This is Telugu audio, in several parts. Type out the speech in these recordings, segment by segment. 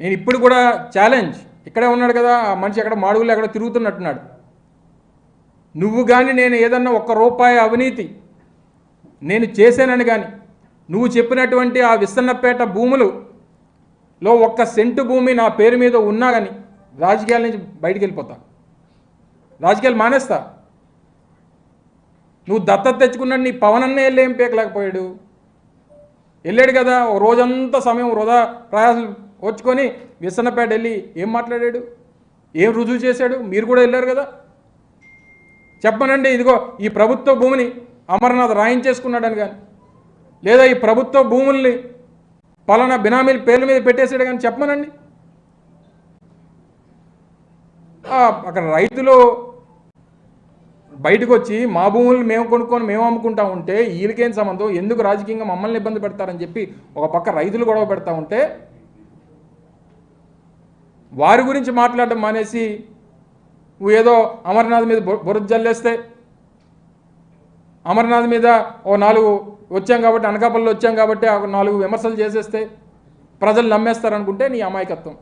నేను ఇప్పుడు కూడా ఛాలెంజ్ ఇక్కడే ఉన్నాడు కదా ఆ మనిషి అక్కడ మాడుగులు అక్కడ తిరుగుతున్నట్టున్నాడు. నువ్వు కానీ నేను ఏదన్నా ఒక్క రూపాయి అవినీతి నేను చేశానని కానీ నువ్వు చెప్పినటువంటి ఆ విస్తన్నపేట భూములు లో ఒక్క సెంటు భూమి నా పేరు మీద ఉన్నా కానీ రాజకీయాల నుంచి బయటికి వెళ్ళిపోతా. రాజకీయాలు మానేస్తా. నువ్వు దత్తత తెచ్చుకున్నాడు నీ పవన్ అన్న వెళ్ళి ఏం వెళ్ళాడు కదా ఓ రోజంతా సమయం వృధా ప్రయాసం వచ్చుకొని విసనపేట వెళ్ళి ఏం మాట్లాడాడు? ఏం రుజువు చేశాడు? మీరు కూడా వెళ్ళారు కదా? చెప్పనండి ఇదిగో ఈ ప్రభుత్వ భూమిని అమర్నాథ్ రాయించేసుకున్నాడని కానీ లేదా ఈ ప్రభుత్వ భూముల్ని పలానా బినామీల పేర్ల మీద పెట్టేశాడు కానీ చెప్పమనండి. అక్కడ రైతులు బయటకు వచ్చి మా భూములు మేము కొనుక్కొని మేము అమ్ముకుంటా ఉంటే వీళ్ళకేం సంబంధం? ఎందుకు రాజకీయంగా మమ్మల్ని ఇబ్బంది పెడతారని చెప్పి ఒక పక్క రైతులు గొడవ పెడతా ఉంటే వారి గురించి మాట్లాడడం మానేసి నువ్వు ఏదో అమర్నాథ్ మీద బు- బురద జల్లేస్తే అమర్నాథ్ మీద ఓ నాలుగు వచ్చాం కాబట్టి అనకాపల్లిలో వచ్చాం కాబట్టి ఒక నాలుగు విమర్శలు చేసేస్తే ప్రజలు నమ్మేస్తారనుకుంటే నీ అమాయకత్వం.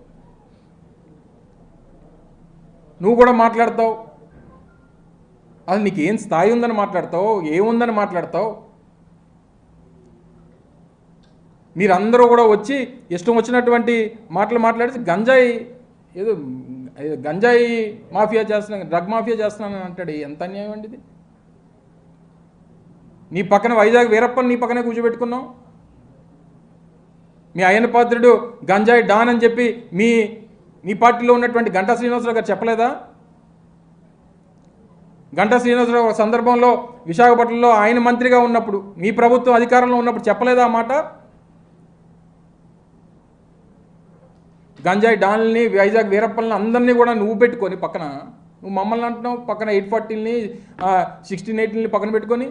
నువ్వు కూడా మాట్లాడతావు. అసలు నీకు ఏం స్థాయి ఉందని మాట్లాడతావు? ఏముందని మాట్లాడతావు? మీరందరూ కూడా వచ్చి ఇష్టం వచ్చినటువంటి మాటలు మాట్లాడితే గంజాయి ఏదో ఏదో గంజాయి మాఫియా చేస్తున్నాను డ్రగ్ మాఫియా చేస్తున్నాను అంటాడు. ఎంత అన్యాయం అండి ఇది? నీ పక్కన వైజాగ్ వీరప్పని నీ పక్కనే కూర్చోబెట్టుకున్నావు? మీ అయ్యన పాత్రుడు గంజాయి డాన్ అని చెప్పి మీ మీ పార్టీలో ఉన్నటువంటి గంటా శ్రీనివాసరావు గారు చెప్పలేదా? గంటా శ్రీనివాసరావు సందర్భంలో విశాఖపట్నంలో ఆయన మంత్రిగా ఉన్నప్పుడు మీ ప్రభుత్వం అధికారంలో ఉన్నప్పుడు చెప్పలేదా మాట? గంజాయి డాన్లని వైజాగ్ వీరప్పల్ని అందరినీ కూడా నువ్వు పెట్టుకొని పక్కన నువ్వు మమ్మల్ని అంటున్నావు పక్కన ఎయిట్ ఫార్టీని సిక్స్టీన్ ఎయిటీని పక్కన పెట్టుకొని.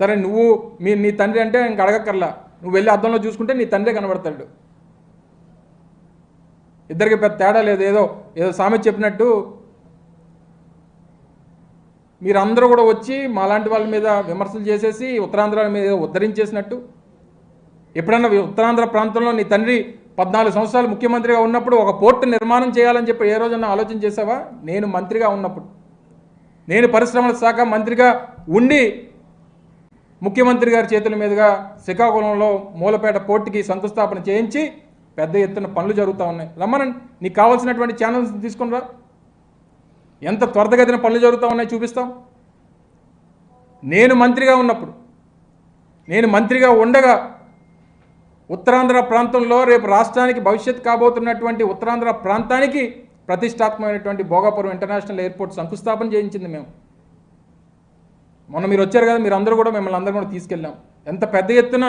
సరే నువ్వు మీ నీ తండ్రి అంటే ఇంక అడగక్కర్లా. నువ్వు వెళ్ళి అద్దంలో చూసుకుంటే నీ తండ్రే కనబడతాడు. ఇద్దరికి పెద్ద తేడా లేదు ఏదో ఏదో సామెత చెప్పినట్టు. మీరందరూ కూడా వచ్చి మాలాంటి వాళ్ళ మీద విమర్శలు చేసేసి ఉత్తరాంధ్ర మీద ఉద్ధరించేసినట్టు. ఎప్పుడన్నా ఉత్తరాంధ్ర ప్రాంతంలో నీ తండ్రి పద్నాలుగు సంవత్సరాలు ముఖ్యమంత్రిగా ఉన్నప్పుడు ఒక పోర్టు నిర్మాణం చేయాలని చెప్పి ఏ రోజన్నా ఆలోచన చేసావా? నేను మంత్రిగా ఉన్నప్పుడు. నేను పరిశ్రమల శాఖ మంత్రిగా ఉండి ముఖ్యమంత్రి గారి చేతుల మీదుగా శ్రీకాకుళంలో మూలపేట పోర్టుకి శంకుస్థాపన చేయించి పెద్ద ఎత్తున పనులు జరుగుతూ ఉన్నాయి. రమ్మనండి. నీకు కావాల్సినటువంటి ఛానల్స్ తీసుకుని రా ఎంత త్వరతగతిన పనులు జరుగుతూ ఉన్నాయి చూపిస్తాం. నేను మంత్రిగా ఉన్నప్పుడు నేను మంత్రిగా ఉండగా ఉత్తరాంధ్ర ప్రాంతంలో రేపు రాష్ట్రానికి భవిష్యత్ కాబోతున్నటువంటి ఉత్తరాంధ్ర ప్రాంతానికి ప్రతిష్టాత్మకమైనటువంటి భోగాపురం ఇంటర్నేషనల్ ఎయిర్పోర్ట్ శంకుస్థాపన చేయించింది మేము. మొన్న మీరు వచ్చారు కదా మీరు అందరూ కూడా మిమ్మల్ని అందరూ కూడా తీసుకెళ్ళాం. ఎంత పెద్ద ఎత్తున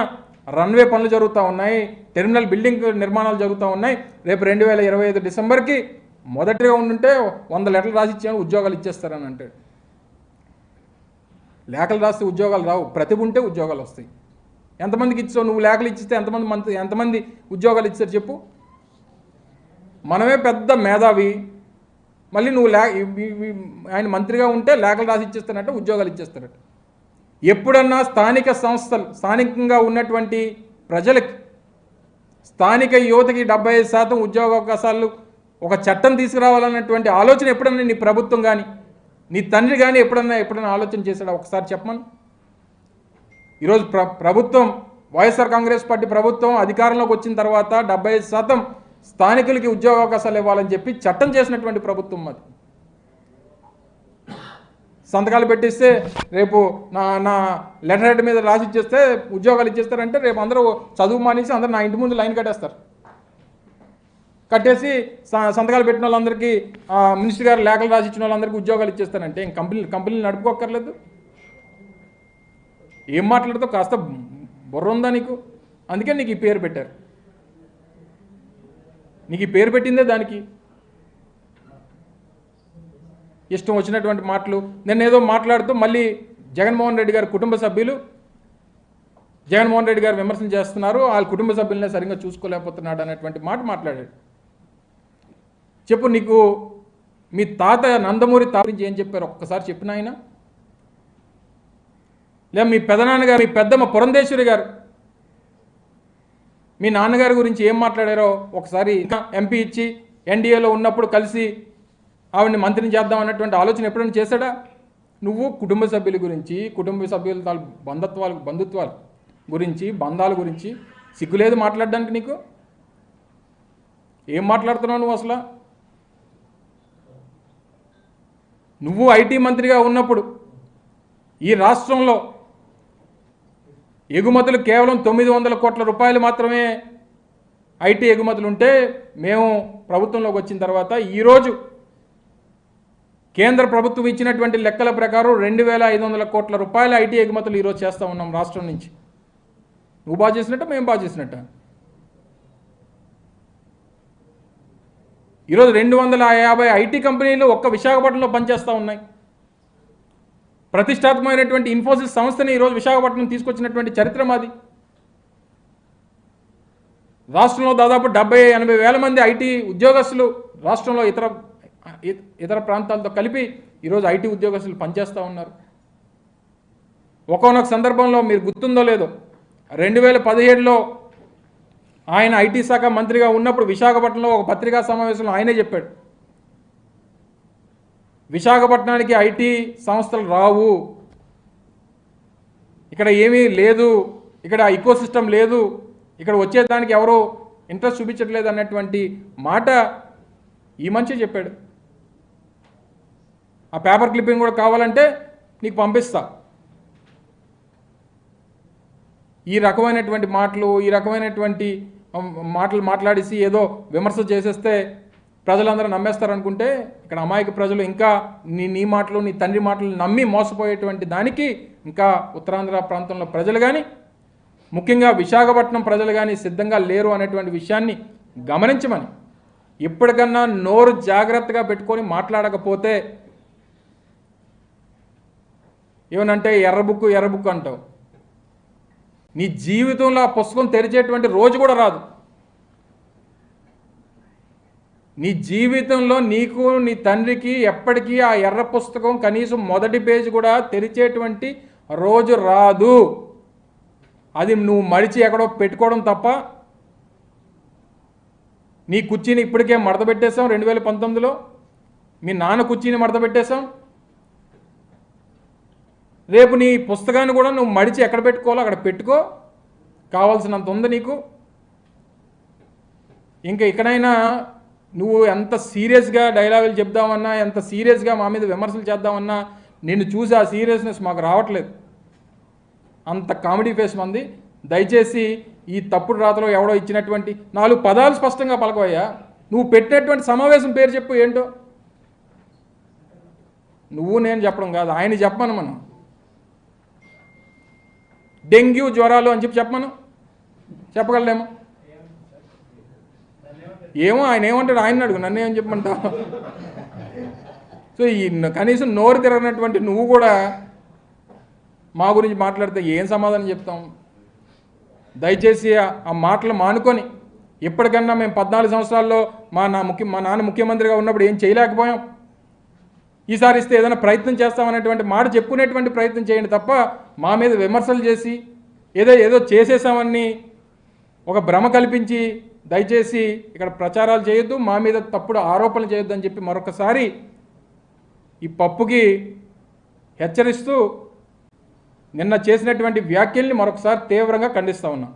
రన్వే పనులు జరుగుతూ ఉన్నాయి టెర్మినల్ బిల్డింగ్ నిర్మాణాలు జరుగుతూ ఉన్నాయి. రేపు రెండు వేల ఇరవై ఐదు డిసెంబర్కి మొదటిగా ఉండుంటే వంద లెటర్లు రాసి ఇచ్చాను ఉద్యోగాలు ఇచ్చేస్తారని అంటాడు. లేఖలు రాస్తే ఉద్యోగాలు రావు ప్రతిభ ఉంటే ఉద్యోగాలు వస్తాయి. ఎంతమందికి ఇచ్చావు? నువ్వు లేఖలు ఇచ్చిస్తే ఎంతమంది మంత్ ఎంతమంది ఉద్యోగాలు ఇచ్చారు చెప్పు. మనమే పెద్ద మేధావి. మళ్ళీ నువ్వు లే ఆయన మంత్రిగా ఉంటే లేఖలు రాసి ఇచ్చేస్తానంటే ఉద్యోగాలు ఇచ్చేస్తారట. ఎప్పుడన్నా స్థానిక సంస్థలు స్థానికంగా ఉన్నటువంటి ప్రజలకి స్థానిక యువతకి డెబ్బై ఐదు శాతం ఉద్యోగ అవకాశాలు ఒక చట్టం తీసుకురావాలన్నటువంటి ఆలోచన ఎప్పుడన్నా నీ ప్రభుత్వం కానీ నీ తండ్రి కానీ ఎప్పుడన్నా ఎప్పుడన్నా ఆలోచన చేశాడా? ఒకసారి చెప్పమని. ఈరోజు ప్ర ప్రభుత్వం వైఎస్ఆర్ కాంగ్రెస్ పార్టీ ప్రభుత్వం అధికారంలోకి వచ్చిన తర్వాత డెబ్బై శాతం స్థానికులకి ఉద్యోగ అవకాశాలు ఇవ్వాలని చెప్పి చట్టం చేసినటువంటి ప్రభుత్వం అది సంతకాలు పెట్టిస్తే రేపు నా నా లెటర్ హెడ్ మీద రాసి ఇచ్చేస్తే ఉద్యోగాలు ఇచ్చేస్తారంటే రేపు అందరూ చదువు మానేసి అందరూ నా ఇంటి ముందు లైన్ కట్టేస్తారు. కట్టేసి సంతకాలు పెట్టిన వాళ్ళందరికీ మినిస్టర్ గారు లేఖలు రాసి ఇచ్చిన వాళ్ళందరికీ ఉద్యోగాలు ఇచ్చేస్తారంటే ఇంక కంపెనీ కంపెనీలు నడుపుకోక్కర్లేదు. ఏం మాట్లాడితే కాస్త బుర్ర ఉందా నీకు? అందుకే నీకు ఈ పేరు పెట్టారు. నీకు ఈ పేరు పెట్టిందే దానికి. ఇష్టం వచ్చినటువంటి మాటలు. నేను ఏదో మాట్లాడుతూ మళ్ళీ జగన్మోహన్ రెడ్డి గారి కుటుంబ సభ్యులు జగన్మోహన్ రెడ్డి గారు విమర్శలు చేస్తున్నారు. వాళ్ళ కుటుంబ సభ్యులనే సరిగ్గా చూసుకోలేకపోతున్నాడు అనేటువంటి మాట మాట్లాడాడు. చెప్పు నీకు మీ తాత నందమూరి తాత గురించి ఏం చెప్పారు? ఒక్కసారి చెప్పిన ఆయన లేదా మీ పెదనాన్నగారు మీ పెద్దమ్మ పురంధేశ్వరి గారు. మీ నాన్నగారి గురించి ఏం మాట్లాడారో ఒకసారి ఎంపీ ఇచ్చి ఎన్డీఏలో ఉన్నప్పుడు కలిసి ఆవిడని మంత్రిని చేద్దాం అన్నటువంటి ఆలోచన ఎప్పుడైనా చేశాడా? నువ్వు కుటుంబ సభ్యుల గురించి కుటుంబ సభ్యుల బంధత్వాల బంధత్వాలు బంధుత్వాల గురించి బంధాల గురించి సిగ్గులేదు మాట్లాడడానికి నీకు? ఏం మాట్లాడుతున్నావు నువ్వు అసలు? నువ్వు ఐటీ మంత్రిగా ఉన్నప్పుడు ఈ రాష్ట్రంలో ఎగుమతులు కేవలం తొమ్మిది వందల కోట్ల రూపాయలు మాత్రమే ఐటీ ఎగుమతులు ఉంటే మేము ప్రభుత్వంలోకి వచ్చిన తర్వాత ఈరోజు కేంద్ర ప్రభుత్వం ఇచ్చినటువంటి లెక్కల ప్రకారం రెండు వేల ఐదు వందల కోట్ల రూపాయల ఐటీ ఎగుమతులు ఈరోజు చేస్తూ ఉన్నాం రాష్ట్రం నుంచి. నువ్వు బాగా చేసినట్ట మేము బాగా చేసినట్ట. ఈరోజు రెండు వందల యాభై ఐటీ కంపెనీలు ఒక్క విశాఖపట్నంలో పనిచేస్తూ ఉన్నాయి. ప్రతిష్టాత్మకమైనటువంటి ఇన్ఫోసిస్ సంస్థని ఈరోజు విశాఖపట్నం తీసుకొచ్చినటువంటి చరిత్ర మాది. రాష్ట్రంలో దాదాపు డెబ్బై ఎనభై వేల మంది ఐటీ ఉద్యోగస్తులు రాష్ట్రంలో ఇతర ఇతర ప్రాంతాలతో కలిపి ఈరోజు ఐటీ ఉద్యోగస్తులు పనిచేస్తూ ఉన్నారు. ఒకనొక సందర్భంలో మీరు గుర్తుందో లేదో రెండు వేల పదిహేడులో ఆయన ఐటీ శాఖ మంత్రిగా ఉన్నప్పుడు విశాఖపట్నంలో ఒక పత్రికా సమావేశంలో ఆయనే చెప్పాడు. విశాఖపట్నానికి ఐటీ సంస్థలు రావు. ఇక్కడ ఏమీ లేదు. ఇక్కడ ఇకోసిస్టమ్ లేదు. ఇక్కడ వచ్చేదానికి ఎవరో ఇంట్రెస్ట్ చూపించట్లేదు అన్నటువంటి మాట ఈ మంచి చెప్పాడు. ఆ పేపర్ క్లిప్పింగ్ కూడా కావాలంటే నీకు పంపిస్తా. ఈ రకమైనటువంటి మాటలు ఈ రకమైనటువంటి మాటలు మాట్లాడేసి ఏదో విమర్శ చేసేస్తే ప్రజలందరూ నమ్మేస్తారనుకుంటే ఇక్కడ అమాయక ప్రజలు ఇంకా నీ నీ మాటలు నీ తండ్రి మాటలు నమ్మి మోసపోయేటువంటి దానికి ఇంకా ఉత్తరాంధ్ర ప్రాంతంలో ప్రజలు కానీ ముఖ్యంగా విశాఖపట్నం ప్రజలు కానీ సిద్ధంగా లేరు అనేటువంటి విషయాన్ని గమనించమని ఇప్పటికన్నా నోరు జాగ్రత్తగా పెట్టుకొని మాట్లాడకపోతే ఏమనంటే ఎర్రబుక్కు ఎర్రబుక్కు అంటావు. నీ జీవితంలో ఆ పుస్తకం తెరిచేటువంటి రోజు కూడా రాదు. నీ జీవితంలో నీకు నీ తండ్రికి ఎప్పటికీ ఆ ఎర్ర పుస్తకం కనీసం మొదటి పేజీ కూడా తెరిచేటువంటి రోజు రాదు. అది నువ్వు మడిచి ఎక్కడో పెట్టుకోవడం తప్ప నీ కుర్చీని ఇప్పటికే మడత పెట్టేశాం రెండు వేల పంతొమ్మిదిలో. మీ నాన్న కుర్చీని మడత పెట్టేశాం రేపు నీ పుస్తకాన్ని కూడా నువ్వు మడిచి ఎక్కడ పెట్టుకోవాలో అక్కడ పెట్టుకో. కావాల్సినంత ఉంది నీకు. ఇంకా ఇక్కడైనా నువ్వు ఎంత సీరియస్గా డైలాగులు చెప్దామన్నా ఎంత సీరియస్గా మా మీద విమర్శలు చేద్దామన్నా నిన్ను చూసి ఆ సీరియస్నెస్ మాకు రావట్లేదు. అంత కామెడీ ఫేస్ మంది. దయచేసి ఈ తప్పుడు రాతలో ఎవడో ఇచ్చినటువంటి నాలుగు పదాలు స్పష్టంగా పలకవయ్యా. నువ్వు పెట్టినటువంటి సమావేశం పేరు చెప్పు ఏంటో? నువ్వు నేను చెప్పడం కాదు ఆయన చెప్పమను మనం. డెంగ్యూ జ్వరాలు అని చెప్పి చెప్పమను. చెప్పగలలేమో ఏమో ఆయన ఏమంటాడు? ఆయన అడుగు నన్ను ఏం చెప్పమంటావు? సో ఈ కనీసం నోరు తిరగనటువంటి నువ్వు కూడా మా గురించి మాట్లాడితే ఏం సమాధానం చెప్తాం? దయచేసి ఆ- ఆ మాటలు మానుకొని ఇప్పటికన్నా మేము పద్నాలుగు సంవత్సరాల్లో మా నా ముఖ్య మా నాన్న ముఖ్యమంత్రిగా ఉన్నప్పుడు ఏం చేయలేకపోయాం? ఈసారి ఇస్తే ఏదైనా ప్రయత్నం చేస్తామనేటువంటి మాట చెప్పుకునేటువంటి ప్రయత్నం చేయండి తప్ప మా మీద విమర్శలు చేసి ఏదో ఏదో చేసేసామని ఒక భ్రమ కల్పించి దయచేసి ఇక్కడ ప్రచారాలు చేయొద్దు మా మీద తప్పుడు ఆరోపణలు చేయొద్దు అని చెప్పి మరొకసారి ఈ పప్పుకి హెచ్చరిస్తూ నిన్న చేసినటువంటి వ్యాఖ్యల్ని మరొకసారి తీవ్రంగా ఖండిస్తా ఉన్నాం.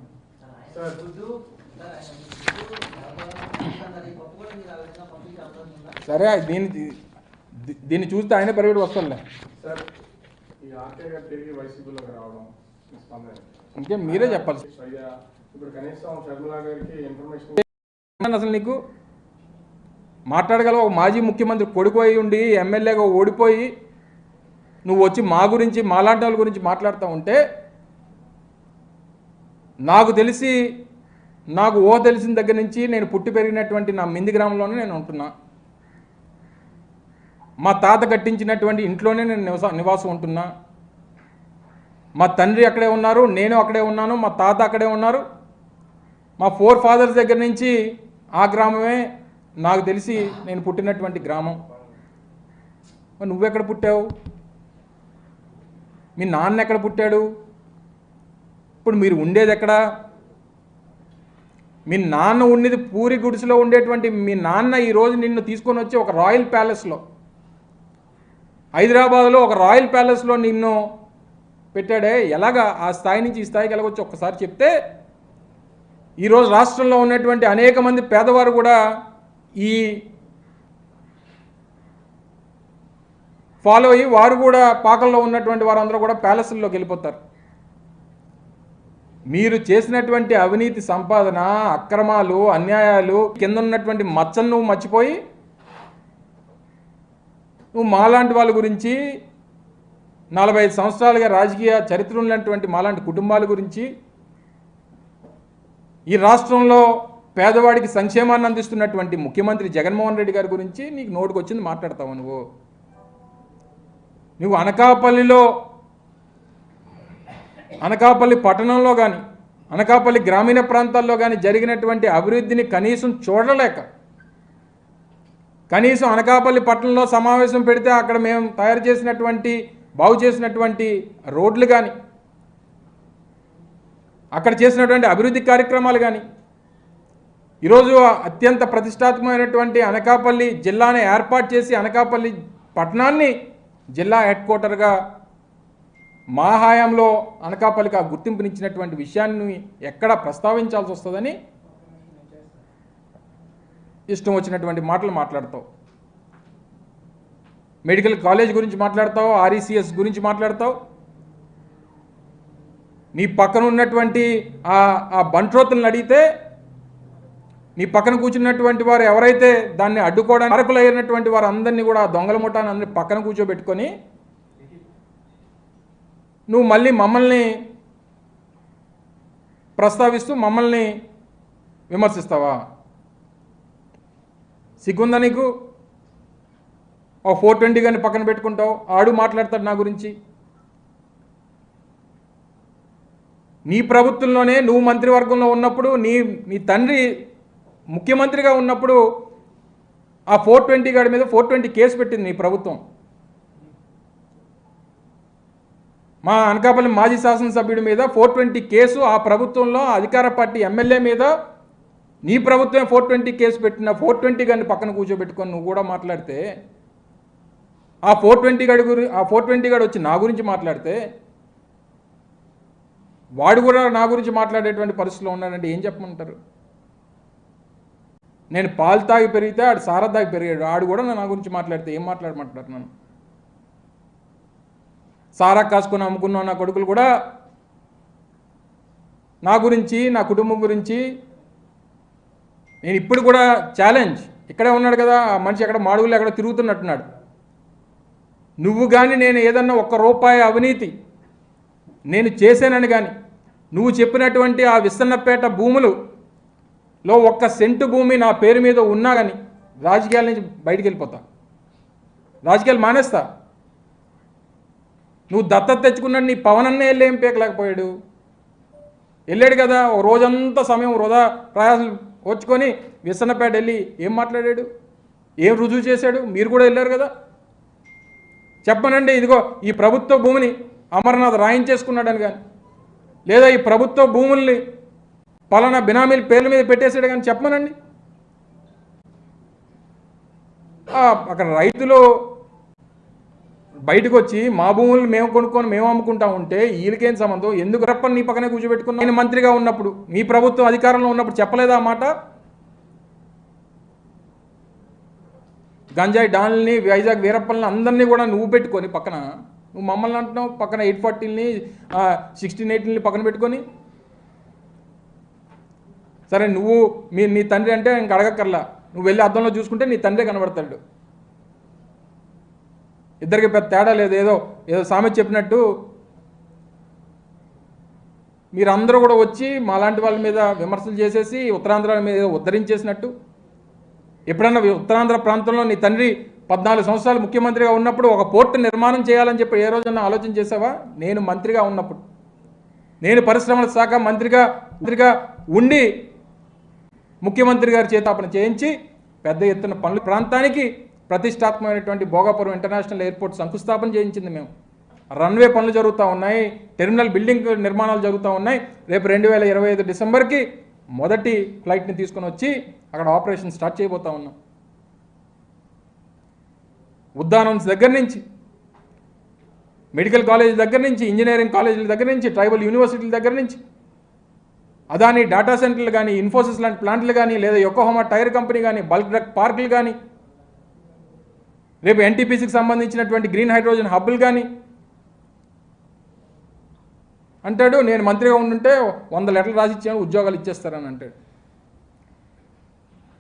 సరే దీన్ని దీన్ని చూస్తే ఆయన పరిగెడు స్పందన. ఇంకే మీరే చెప్పాలి. ఇప్పుడు కనీసం గారికి ఇన్ఫర్మేషన్ అసలు నీకు? మాట్లాడగల ఒక మాజీ ముఖ్యమంత్రి కొడుకుపోయి ఉండి ఎమ్మెల్యేగా ఓడిపోయి నువ్వు వచ్చి మా గురించి మాలాంటి వాళ్ళ గురించి మాట్లాడుతూ ఉంటే నాకు తెలిసి నాకు ఓ తెలిసిన దగ్గర నుంచి నేను పుట్టి పెరిగినటువంటి నా మింది గ్రామంలోనే నేను ఉంటున్నా. మా తాత కట్టించినటువంటి ఇంట్లోనే నేను నివాస నివాసం ఉంటున్నా. మా తండ్రి అక్కడే ఉన్నారు నేను అక్కడే ఉన్నాను మా తాత అక్కడే ఉన్నారు. మా ఫోర్ ఫాదర్స్ దగ్గర నుంచి ఆ గ్రామమే నాకు తెలిసి నేను పుట్టినటువంటి గ్రామం. నువ్వెక్కడ పుట్టావు? మీ నాన్న ఎక్కడ పుట్టాడు? ఇప్పుడు మీరు ఉండేది ఎక్కడ? మీ నాన్న ఉన్నది పూరి గుడిసెలో ఉండేటువంటి మీ నాన్న ఈరోజు నిన్ను తీసుకొని వచ్చి ఒక రాయల్ ప్యాలెస్లో హైదరాబాద్లో ఒక రాయల్ ప్యాలెస్లో నిన్ను పెట్టాడే. ఎలాగా ఆ స్థాయి నుంచి ఈ స్థాయికి వెళ్ళవచ్చు ఒక్కసారి చెప్తే ఈరోజు రాష్ట్రంలో ఉన్నటువంటి అనేక మంది పేదవారు కూడా ఈ ఫాలో అయ్యి వారు కూడా పాకల్లో ఉన్నటువంటి వారందరూ కూడా ప్యాలెస్ల్లోకి వెళ్ళిపోతారు. మీరు చేసినటువంటి అవినీతి సంపాదన అక్రమాలు అన్యాయాలు కింద ఉన్నటువంటి మచ్చను నువ్వు మర్చిపోయి నువ్వు మాలాంటి వాళ్ళ గురించి నలభై ఐదు సంవత్సరాలుగా రాజకీయ చరిత్ర ఉన్నటువంటి మాలాంటి కుటుంబాల గురించి ఈ రాష్ట్రంలో పేదవాడికి సంక్షేమాన్ని అందిస్తున్నటువంటి ముఖ్యమంత్రి జగన్మోహన్ రెడ్డి గారి గురించి నీకు నోటుకు వచ్చింది మాట్లాడతావు నువ్వు? నువ్వు అనకాపల్లిలో అనకాపల్లి పట్టణంలో కానీ అనకాపల్లి గ్రామీణ ప్రాంతాల్లో కానీ జరిగినటువంటి అభివృద్ధిని కనీసం చూడలేక కనీసం అనకాపల్లి పట్టణంలో సమావేశం పెడితే అక్కడ మేము తయారు చేసినటువంటి బాగు చేసినటువంటి రోడ్లు కానీ అక్కడ చేసినటువంటి అభివృద్ధి కార్యక్రమాలు కానీ ఈరోజు అత్యంత ప్రతిష్టాత్మకమైనటువంటి అనకాపల్లి జిల్లాని ఏర్పాటు చేసి అనకాపల్లి పట్టణాన్ని జిల్లా హెడ్ క్వార్టర్గా మా హయాంలో అనకాపల్లికి ఆ గుర్తింపునిచ్చినటువంటి విషయాన్ని ఎక్కడ ప్రస్తావించాల్సి వస్తుందని ఇష్టం వచ్చినటువంటి మాటలు మాట్లాడతావు. మెడికల్ కాలేజ్ గురించి మాట్లాడతావు ఆర్ఈసిఎస్ గురించి మాట్లాడతావు నీ పక్కన ఉన్నటువంటి ఆ బంట్రోతులను అడిగితే నీ పక్కన కూర్చున్నటువంటి వారు ఎవరైతే దాన్ని అడ్డుకోవడానికి అరకులైనటువంటి వారు అందరినీ కూడా ఆ దొంగల ముఠాన్ని అందరినీ పక్కన కూర్చోబెట్టుకొని నువ్వు మళ్ళీ మమ్మల్ని ప్రస్తావిస్తూ మమ్మల్ని విమర్శిస్తావా? సిగ్గుందా నీకు? ఓ ఫోర్ ట్వంటీ కానీ పక్కన పెట్టుకుంటావు ఆడు మాట్లాడతాడు నా గురించి. నీ ప్రభుత్వంలోనే నువ్వు మంత్రివర్గంలో ఉన్నప్పుడు నీ నీ తండ్రి ముఖ్యమంత్రిగా ఉన్నప్పుడు ఆ ఫోర్ ట్వంటీ గాడి మీద ఫోర్ ట్వంటీ కేసు పెట్టింది నీ ప్రభుత్వం. మా అనకాపల్లి మాజీ శాసనసభ్యుడి మీద ఫోర్ ట్వంటీ కేసు ఆ ప్రభుత్వంలో అధికార పార్టీ ఎమ్మెల్యే మీద నీ ప్రభుత్వం ఫోర్ ట్వంటీ కేసు పెట్టిన ఫోర్ ట్వంటీ గారిని పక్కన కూర్చోబెట్టుకొని నువ్వు కూడా మాట్లాడితే ఆ ఫోర్ ట్వంటీ గడి గురి ఆ ఫోర్ ట్వంటీ గాడు వచ్చి నా గురించి మాట్లాడితే వాడు కూడా నా గురించి మాట్లాడేటువంటి పరిస్థితిలో ఉన్నాడంటే ఏం చెప్పమంటారు? నేను పాలు తాగి పెరిగితే ఆడు సారా తాగి పెరిగాడు. ఆడు కూడా నా గురించి మాట్లాడితే ఏం మాట్లాడమంటారు నన్ను? సారా కాసుకొని అమ్ముకున్న నా కొడుకులు కూడా నా గురించి నా కుటుంబం గురించి నేను ఇప్పుడు కూడా ఛాలెంజ్. ఇక్కడే ఉన్నాడు కదా ఆ మనిషి ఎక్కడ మాడుగులు ఎక్కడ తిరుగుతున్నట్టున్నాడు. నువ్వు కానీ నేను ఏదన్నా ఒక్క రూపాయి అవినీతి నేను చేశానని కానీ నువ్వు చెప్పినటువంటి ఆ విస్తన్నపేట భూములు లో ఒక్క సెంటు భూమి నా పేరు మీద ఉన్నా కానీ రాజకీయాల నుంచి బయటికి వెళ్ళిపోతా. రాజకీయాలు మానేస్తా. నువ్వు దత్తత తెచ్చుకున్నాడు నీ పవన్ అన్నే వెళ్ళి ఏం పీకలేకపోయాడు? వెళ్ళాడు కదా ఓ రోజంతా సమయం వృధా ప్రయాసం వచ్చుకొని విసన్నపేట వెళ్ళి ఏం మాట్లాడాడు? ఏం రుజువు చేశాడు? మీరు కూడా వెళ్ళారు కదా? చెప్పనండి ఇదిగో ఈ ప్రభుత్వ భూమిని అమర్నాథ్ రాయించేసుకున్నాడని కానీ లేదా ఈ ప్రభుత్వ భూముల్ని పలానా బినామీల పేర్ల మీద పెట్టేశాడు కానీ చెప్పమనండి. అక్కడ రైతులు బయటకు వచ్చి మా భూములు మేము కొనుక్కొని మేము అమ్ముకుంటా ఉంటే వీళ్ళకేం సంబంధం? ఎందుకు రప్పని నీ పక్కనే కూర్చోబెట్టుకున్నా నేను మంత్రిగా ఉన్నప్పుడు మీ ప్రభుత్వం అధికారంలో ఉన్నప్పుడు చెప్పలేదా మాట? గంజాయి డాన్ని వైజాగ్ వీరప్పల్ని అందరినీ కూడా నువ్వు పెట్టుకొని పక్కన నువ్వు మమ్మల్ని అంటున్నావు పక్కన ఎయిట్ ఫార్టీని సిక్స్టీన్ ఎయిటీని పక్కన పెట్టుకొని. సరే నువ్వు మీ నీ తండ్రి అంటే ఇంక అడగక్కర్లా. నువ్వు వెళ్ళి అద్దంలో చూసుకుంటే నీ తండ్రే కనబడతాడు. ఇద్దరికి పెద్ద తేడా లేదు ఏదో ఏదో సామెత చెప్పినట్టు. మీరందరూ కూడా వచ్చి మాలాంటి వాళ్ళ మీద విమర్శలు చేసేసి ఉత్తరాంధ్ర మీద ఉద్ధరించేసినట్టు. ఎప్పుడన్నా ఉత్తరాంధ్ర ప్రాంతంలో నీ తండ్రి పద్నాలుగు సంవత్సరాలు ముఖ్యమంత్రిగా ఉన్నప్పుడు ఒక పోర్టు నిర్మాణం చేయాలని చెప్పి ఏ రోజన్నా ఆలోచన చేసావా నేను మంత్రిగా ఉన్నప్పుడు. నేను పరిశ్రమల శాఖ మంత్రిగా మంత్రిగా ఉండి ముఖ్యమంత్రి గారి చేతాపన చేయించి పెద్ద ఎత్తున పనులు ప్రాంతానికి ప్రతిష్టాత్మకమైనటువంటి భోగాపురం ఇంటర్నేషనల్ ఎయిర్పోర్ట్ శంకుస్థాపన చేయించింది మేము. రన్వే పనులు జరుగుతూ ఉన్నాయి టెర్మినల్ బిల్డింగ్ నిర్మాణాలు జరుగుతూ ఉన్నాయి. రేపు రెండు వేల ఇరవై ఐదు డిసెంబర్కి మొదటి ఫ్లైట్ని తీసుకొని వచ్చి అక్కడ ఆపరేషన్ స్టార్ట్ చేయబోతా ఉన్నాం. ఉద్దానం దగ్గర నుంచి మెడికల్ కాలేజ్ దగ్గర నుంచి ఇంజనీరింగ్ కాలేజీల దగ్గర నుంచి ట్రైబల్ యూనివర్సిటీల దగ్గర నుంచి అదాని డేటా సెంటర్లు కానీ ఇన్ఫోసిస్ లాంటి ప్లాంట్లు కానీ లేదా యొకోహోమా టైర్ కంపెనీ కానీ బల్క్ డ్రగ్ పార్కులు కానీ రేపు ఎన్టీపీసీకి సంబంధించినటువంటి గ్రీన్ హైడ్రోజన్ హబ్బులు కానీ అంటాడు. నేను మంత్రిగా ఉండుంటే వంద లెటర్లు రాసిచ్చాను ఉద్యోగాలు ఇచ్చేస్తారని అంటాడు.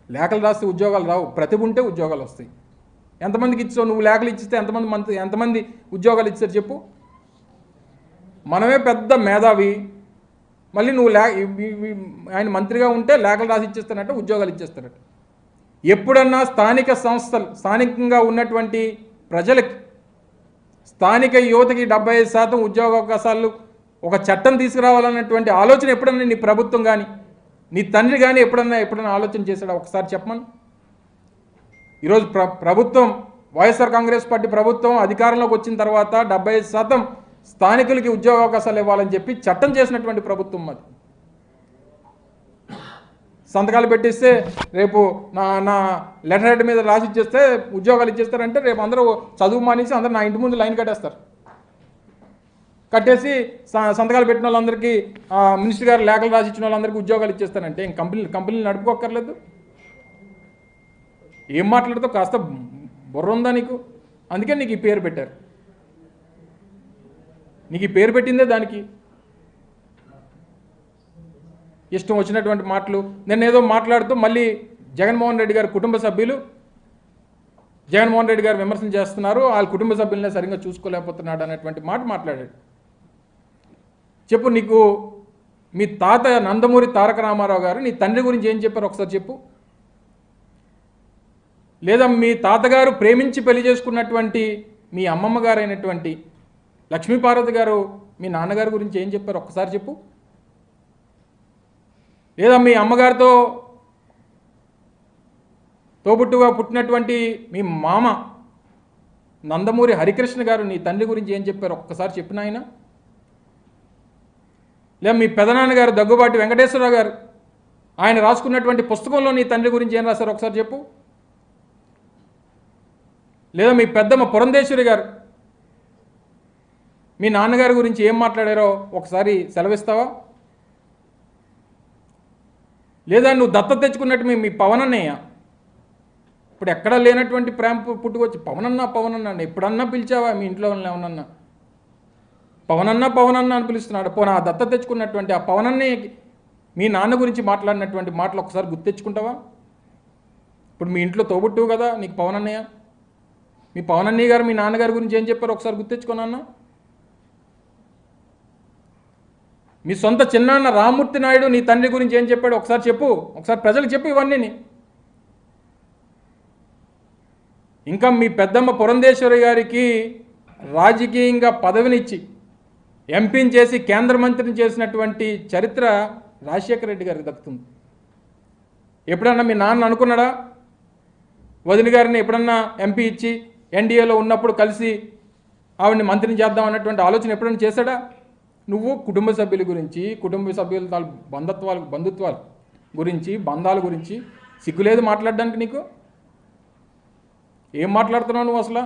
లేఖలు రాస్తే ఉద్యోగాలు రావు ప్రతిభ ఉంటే ఉద్యోగాలు వస్తాయి. ఎంతమందికి ఇచ్చావు? నువ్వు లేఖలు ఇచ్చిస్తే ఎంతమంది మంత్రి ఎంతమంది ఉద్యోగాలు ఇచ్చారు చెప్పు. మనమే పెద్ద మేధావి. మళ్ళీ నువ్వు లే ఆయన మంత్రిగా ఉంటే లేఖలు రాసి ఇచ్చేస్తానంటే ఉద్యోగాలు ఇచ్చేస్తారట. ఎప్పుడన్నా స్థానిక సంస్థలు స్థానికంగా ఉన్నటువంటి ప్రజలకి స్థానిక యువతకి డెబ్బై ఐదు శాతం ఉద్యోగ అవకాశాలు ఒక చట్టం తీసుకురావాలన్నటువంటి ఆలోచన ఎప్పుడన్నా నీ ప్రభుత్వం కానీ నీ తండ్రి కానీ ఎప్పుడన్నా ఎప్పుడన్నా ఆలోచన చేశాడా? ఒకసారి చెప్పమని. ఈరోజు ప్ర ప్రభుత్వం వైఎస్ఆర్ కాంగ్రెస్ పార్టీ ప్రభుత్వం అధికారంలోకి వచ్చిన తర్వాత డెబ్బై ఐదు శాతం స్థానికులకి ఉద్యోగ అవకాశాలు ఇవ్వాలని చెప్పి చట్టం చేసినటువంటి ప్రభుత్వం అది. సంతకాలు పెట్టిస్తే రేపు నా నా లెటర్ హెడ్ మీద రాసి ఇచ్చేస్తే ఉద్యోగాలు ఇచ్చేస్తారంటే రేపు అందరూ చదువు మానేసి అందరూ నా ఇంటి ముందు లైన్ కట్టేస్తారు. కట్టేసి స- సంతకాలు పెట్టిన వాళ్ళందరికీ మినిస్టర్ గారు లేఖలు రాసి ఇచ్చిన వాళ్ళందరికీ ఉద్యోగాలు ఇచ్చేస్తారంటే ఇంక కంపెనీ కంపెనీలు నడుపుకోక్కర్లేదు. ఏం మాట్లాడుతావు? కాస్త బుర్ర ఉందా నీకు? అందుకే నీకు ఈ పేరు పెట్టారు. నీకు ఈ పేరు పెట్టిందే దానికి. ఇష్టం వచ్చినటువంటి మాటలు. నేను ఏదో మాట్లాడుతూ మళ్ళీ జగన్మోహన్ రెడ్డి గారి కుటుంబ సభ్యులు జగన్మోహన్ రెడ్డి గారు విమర్శలు చేస్తున్నారు. వాళ్ళ కుటుంబ సభ్యులనే సరిగ్గా చూసుకోలేకపోతున్నాడు అనేటువంటి మాట మాట్లాడాడు. చెప్పు నీకు మీ తాత నందమూరి తారక రామారావు గారు నీ తండ్రి గురించి ఏం చెప్పారు ఒకసారి చెప్పు. లేదా మీ తాతగారు ప్రేమించి పెళ్ళి చేసుకున్నటువంటి మీ అమ్మమ్మ గారైనటువంటి లక్ష్మీపార్వతి గారు మీ నాన్నగారి గురించి ఏం చెప్పారు? ఒక్కసారి చెప్పు. లేదా మీ అమ్మగారితో తోబుట్టుగా పుట్టినటువంటి మీ మామ నందమూరి హరికృష్ణ గారు నీ తండ్రి గురించి ఏం చెప్పారు? ఒక్కసారి చెప్పిన ఆయన లేదా మీ పెదనాన్నగారు దగ్గుబాటి వెంకటేశ్వరరావు గారు ఆయన రాసుకున్నటువంటి పుస్తకంలో నీ తండ్రి గురించి ఏం రాశారు? ఒకసారి చెప్పు. లేదా మీ పెద్దమ్మ పురంధేశ్వరి గారు మీ నాన్నగారి గురించి ఏం మాట్లాడారో ఒకసారి సెలవిస్తావా? లేదా నువ్వు దత్త తెచ్చుకున్నట్టు మీ మీ పవనన్నయ్య? ఇప్పుడు ఎక్కడా లేనటువంటి ప్రేమ పుట్టుకొచ్చి పవనన్నా పవనన్నా ఎప్పుడన్నా పిలిచావా? మీ ఇంట్లో వాళ్ళని ఏమన్నా? పవనన్నా పవనన్నా అని పిలుస్తున్నాడు. పోనా ఆ దత్త తెచ్చుకున్నటువంటి ఆ పవనన్నయ్యకి మీ నాన్న గురించి మాట్లాడినటువంటి మాటలు ఒకసారి గుర్తు తెచ్చుకుంటావా ఇప్పుడు మీ ఇంట్లో తోబుట్టువు కదా నీకు పవనన్నయ్య? మీ పవనన్నయ్య గారు మీ నాన్నగారి గురించి ఏం చెప్పారు ఒకసారి గుర్తు మీ సొంత చిన్నాన్న రామూర్తి నాయుడు నీ తండ్రి గురించి ఏం చెప్పాడు ఒకసారి చెప్పు. ఒకసారి ప్రజలకు చెప్పు ఇవన్నీ ఇంకా మీ పెద్దమ్మ పురంధేశ్వరి గారికి రాజకీయంగా పదవినిచ్చి ఎంపీని చేసి కేంద్ర మంత్రిని చేసినటువంటి చరిత్ర రాజశేఖర రెడ్డి గారికి దక్కుతుంది. ఎప్పుడన్నా మీ నాన్న అనుకున్నాడా? వదిన గారిని ఎప్పుడన్నా ఎంపీ ఇచ్చి ఎన్డీఏలో ఉన్నప్పుడు కలిసి ఆవిడని మంత్రిని చేద్దాం అన్నటువంటి ఆలోచన ఎప్పుడైనా చేశాడా? నువ్వు కుటుంబ సభ్యుల గురించి కుటుంబ సభ్యుల బంధత్వాలు బంధుత్వాలు గురించి బంధాల గురించి సిగ్గులేదు మాట్లాడడానికి నీకు? ఏం మాట్లాడుతున్నావు నువ్వు అసలు?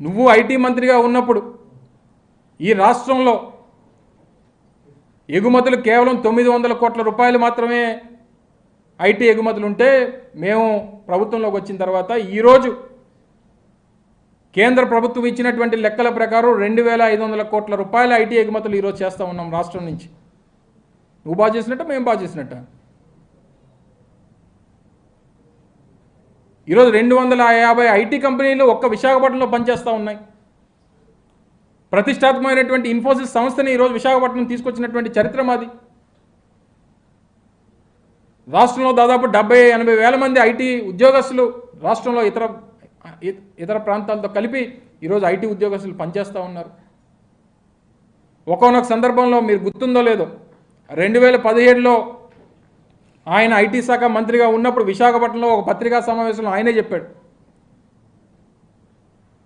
నువ్వు ఐటీ మంత్రిగా ఉన్నప్పుడు ఈ రాష్ట్రంలో ఎగుమతులు కేవలం తొమ్మిది వందల కోట్ల రూపాయలు మాత్రమే ఐటీ ఎగుమతులు ఉంటే మేము ప్రభుత్వంలోకి వచ్చిన తర్వాత ఈరోజు కేంద్ర ప్రభుత్వం ఇచ్చినటువంటి లెక్కల ప్రకారం రెండు వేల ఐదు వందల కోట్ల రూపాయల ఐటీ ఎగుమతులు ఈరోజు చేస్తూ ఉన్నాం రాష్ట్రం నుంచి. నువ్వు బాగా చేసినట్ట మేము బాగా చేసినట్ట. ఈరోజు రెండు వందల యాభై ఐటీ కంపెనీలు ఒక్క విశాఖపట్నంలో పనిచేస్తూ ఉన్నాయి. ప్రతిష్టాత్మకమైనటువంటి ఇన్ఫోసిస్ సంస్థని ఈరోజు విశాఖపట్నం తీసుకొచ్చినటువంటి చరిత్ర మాది. రాష్ట్రంలో దాదాపు డెబ్బై ఎనభై వేల మంది ఐటీ ఉద్యోగస్తులు రాష్ట్రంలో ఇతర ఇతర ప్రాంతాలతో కలిపి ఈరోజు ఐటీ ఉద్యోగస్తులు పనిచేస్తూ ఉన్నారు. ఒకనొక సందర్భంలో మీరు గుర్తుందో లేదో రెండు వేల పదిహేడులో ఆయన ఐటీ శాఖ మంత్రిగా ఉన్నప్పుడు విశాఖపట్నంలో ఒక పత్రికా సమావేశంలో ఆయనే చెప్పాడు.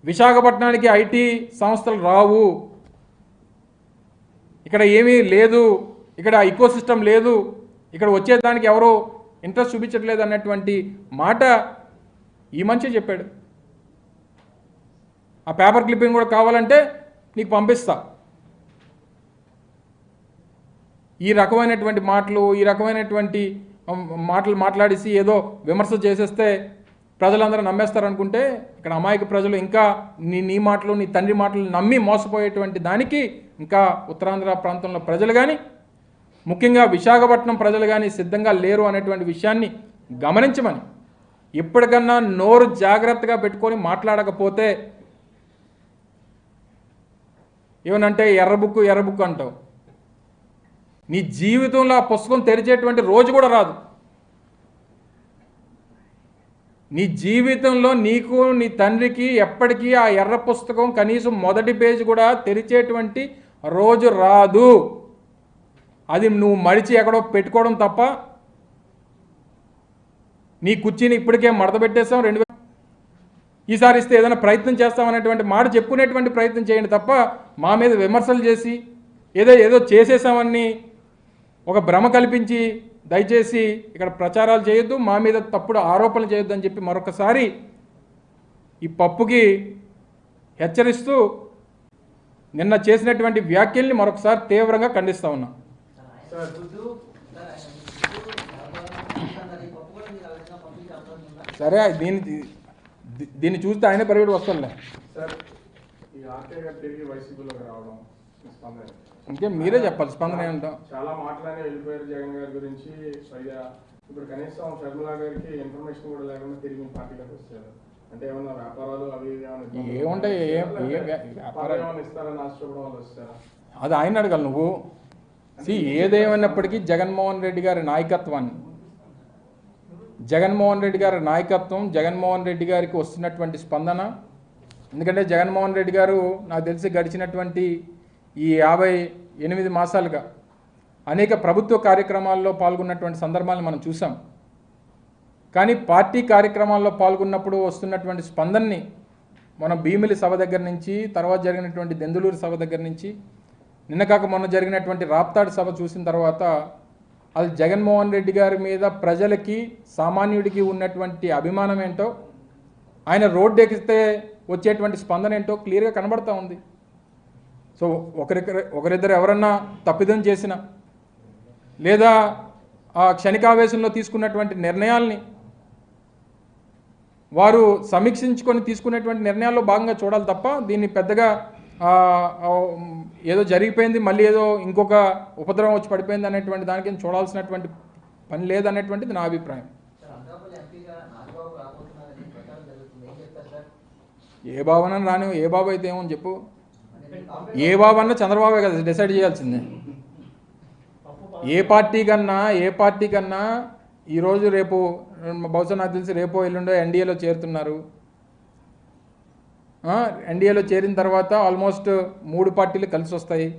విశాఖపట్నానికి ఐటీ సంస్థలు రావు. ఇక్కడ ఏమీ లేదు. ఇక్కడ ఇకో లేదు. ఇక్కడ వచ్చేదానికి ఎవరో ఇంట్రెస్ట్ చూపించట్లేదు అన్నటువంటి మాట ఈ మంచి చెప్పాడు. ఆ పేపర్ క్లిప్పింగ్ కూడా కావాలంటే నీకు పంపిస్తా. ఈ రకమైనటువంటి మాటలు ఈ రకమైనటువంటి మాటలు మాట్లాడేసి ఏదో విమర్శ చేసేస్తే ప్రజలందరూ నమ్మేస్తారనుకుంటే ఇక్కడ అమాయక ప్రజలు ఇంకా నీ నీ మాటలు నీ తండ్రి మాటలు నమ్మి మోసపోయేటువంటి దానికి ఇంకా ఉత్తరాంధ్ర ప్రాంతంలో ప్రజలు కానీ ముఖ్యంగా విశాఖపట్నం ప్రజలు కానీ సిద్ధంగా లేరు అనేటువంటి విషయాన్ని గమనించమని ఇప్పటికన్నా నోరు జాగ్రత్తగా పెట్టుకొని మాట్లాడకపోతే ఏమనంటే ఎర్రబుక్కు ఎర్రబుక్కు అంటావు. నీ జీవితంలో ఆ పుస్తకం తెరిచేటువంటి రోజు కూడా రాదు. నీ జీవితంలో నీకు నీ తండ్రికి ఎప్పటికీ ఆ ఎర్ర పుస్తకం కనీసం మొదటి పేజీ కూడా తెరిచేటువంటి రోజు రాదు. అది నువ్వు మడిచి ఎక్కడో పెట్టుకోవడం తప్ప నీ కుర్చీని ఇప్పటికే మడత పెట్టేస్తాం రెండు వే- ఈసారి ఇస్తే ఏదైనా ప్రయత్నం చేస్తామనేటువంటి మాట చెప్పుకునేటువంటి ప్రయత్నం చేయండి తప్ప మా మీద విమర్శలు చేసి ఏదో ఏదో చేసేసామని ఒక భ్రమ కల్పించి దయచేసి ఇక్కడ ప్రచారాలు చేయొద్దు మా మీద తప్పుడు ఆరోపణలు చేయొద్దు అని చెప్పి మరొకసారి ఈ పప్పుకి హెచ్చరిస్తూ నిన్న చేసినటువంటి వ్యాఖ్యల్ని మరొకసారి తీవ్రంగా ఖండిస్తూ ఉన్నాం. సార్ సరే దీన్ని చూస్తే ఆయన పరిగెడు వస్తాడులే. సార్ ఈ ఆర్కే గారు తిరిగి వైసీపీలోకి రావడం మీ స్పందన. ఇంకే మీరే చెప్పాలి స్పందన ఏమంటాం చాలా మాటలనే వెళ్ళిపోయారు జగన్ గారి గురించి. పైగా ఇప్పుడు కనీసం షర్మిల గారికి ఇన్ఫర్మేషన్ కూడా లేకుండా తిరిగి పార్టీలోకి వచ్చారు. అంటే ఏమన్నా వ్యాపారాలు అవి ఏముంటాయి? వ్యాపారాలు? ఇస్తారని ఆశపడడం వల్ల వచ్చారా? అది ఆయన అడగాలి నువ్వు. సి ఏదేమైనప్పటికీ జగన్మోహన్ రెడ్డి గారి నాయకత్వాన్ని జగన్మోహన్ రెడ్డి గారి నాయకత్వం జగన్మోహన్ రెడ్డి గారికి వస్తున్నటువంటి స్పందన. ఎందుకంటే జగన్మోహన్ రెడ్డి గారు నాకు తెలిసి గడిచినటువంటి ఈ యాభై ఎనిమిది మాసాలుగా అనేక ప్రభుత్వ కార్యక్రమాల్లో పాల్గొన్నటువంటి సందర్భాలను మనం చూసాం. కానీ పార్టీ కార్యక్రమాల్లో పాల్గొన్నప్పుడు వస్తున్నటువంటి స్పందనని మనం భీమిలి సభ దగ్గర నుంచి తర్వాత జరిగినటువంటి దెందులూరు సభ దగ్గర నుంచి నిన్న కాక మొన్న జరిగినటువంటి రాప్తాడు సభ చూసిన తర్వాత అది జగన్మోహన్ రెడ్డి గారి మీద ప్రజలకి సామాన్యుడికి ఉన్నటువంటి అభిమానం ఏంటో ఆయన రోడ్డు ఎక్కితే వచ్చేటువంటి స్పందన ఏంటో క్లియర్గా కనబడతా ఉంది. సో ఒకరిద్దరు ఒకరిద్దరు ఎవరన్నా తప్పిదం చేసిన లేదా ఆ క్షణికావేశంలో తీసుకున్నటువంటి నిర్ణయాల్ని వారు సమీక్షించుకొని తీసుకునేటువంటి నిర్ణయాల్లో భాగంగా చూడాలి తప్ప దీన్ని పెద్దగా ఏదో జరిగిపోయింది మళ్ళీ ఏదో ఇంకొక ఉపద్రవం వచ్చి పడిపోయింది అనేటువంటి దానికి ఏం చూడాల్సినటువంటి పని లేదనేటువంటిది నా అభిప్రాయం. ఏ బాబు రాని ఏ బాబు అయితే ఏమో చెప్పు. ఏ బాబు అన్న చంద్రబాబే కదా డిసైడ్ చేయాల్సిందే. ఏ పార్టీ కన్నా ఏ పార్టీ కన్నా ఈరోజు రేపు బహుశా నాకు తెలిసి రేపో ఎల్లుండో ఎన్డీఏలో చేరుతున్నారు. ఎన్డీఏలో చేరిన తర్వాత ఆల్మోస్ట్ మూడు పార్టీలు కలిసి వస్తాయి.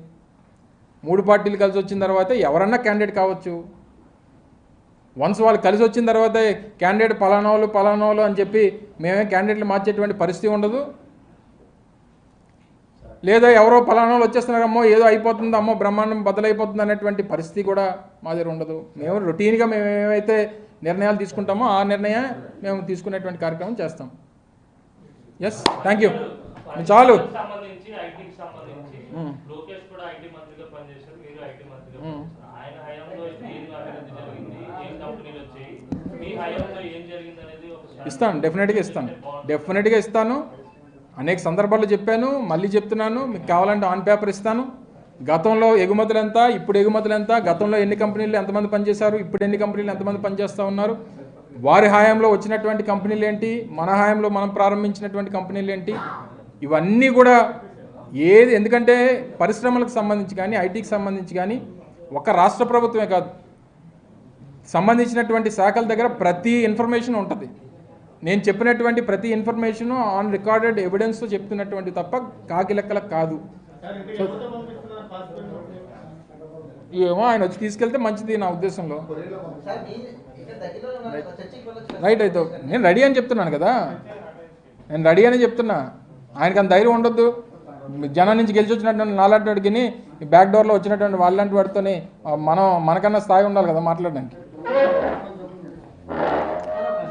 మూడు పార్టీలు కలిసి వచ్చిన తర్వాత ఎవరన్నా క్యాండిడేట్ కావచ్చు. వన్స్ వాళ్ళు కలిసి వచ్చిన తర్వాత క్యాండిడేట్ పలానోళ్ళు పలానోళ్ళు వాళ్ళు అని చెప్పి మేమే క్యాండిడేట్లు మార్చేటువంటి పరిస్థితి ఉండదు. లేదా ఎవరో పలానాలు వాళ్ళు వచ్చేస్తున్నారమ్మో ఏదో అయిపోతుంది అమ్మో బ్రహ్మాండం బదులైపోతుంది అనేటువంటి పరిస్థితి కూడా మా దగ్గర ఉండదు. మేము రొటీన్గా మేము ఏమైతే నిర్ణయాలు తీసుకుంటామో ఆ నిర్ణయం మేము తీసుకునేటువంటి కార్యక్రమం చేస్తాం. ఎస్ థ్యాంక్ యూ చాలు. అనేది ఒక ఇస్తాను డెఫినెట్గా ఇస్తాను. డెఫినెట్గా ఇస్తాను. అనేక సందర్భాల్లో చెప్పాను మళ్ళీ చెప్తున్నాను. మీకు కావాలంటే ఆన్ పేపర్ ఇస్తాను. గతంలో ఎగుమతులు ఎంత ఇప్పుడు ఎగుమతులు ఎంత గతంలో ఎన్ని కంపెనీలు ఎంతమంది పనిచేశారు ఇప్పుడు ఎన్ని కంపెనీలు ఎంతమంది పనిచేస్తూ ఉన్నారు వారి హయాంలో వచ్చినటువంటి కంపెనీలు ఏంటి? మన హయాంలో మనం ప్రారంభించినటువంటి కంపెనీలు ఏంటి? ఇవన్నీ కూడా ఏది ఎందుకంటే పరిశ్రమలకు సంబంధించి కానీ ఐటీకి సంబంధించి కానీ ఒక రాష్ట్ర ప్రభుత్వమే కాదు. సంబంధించినటువంటి శాఖల దగ్గర ప్రతి ఇన్ఫర్మేషన్ ఉంటుంది. నేను చెప్పినటువంటి ప్రతి ఇన్ఫర్మేషన్ ఆన్ రికార్డెడ్ ఎవిడెన్స్తో చెప్తున్నటువంటి తప్ప కాకి లెక్కలకు కాదు. ఏమో ఆయన వచ్చి తీసుకెళ్తే మంచిది నా ఉద్దేశంలో. రైట్ అయితే నేను రెడీ అని చెప్తున్నాను కదా. నేను రెడీ అని చెప్తున్నా. ఆయనకి అంత ధైర్యం ఉండొద్దు. జనం నుంచి గెలిచి వచ్చినటువంటి నాలాంటి వాడికి బ్యాక్ డోర్లో వచ్చినటువంటి వాళ్ళంటి వాడితోని మనం మనకన్నా స్థాయి ఉండాలి కదా మాట్లాడడానికి.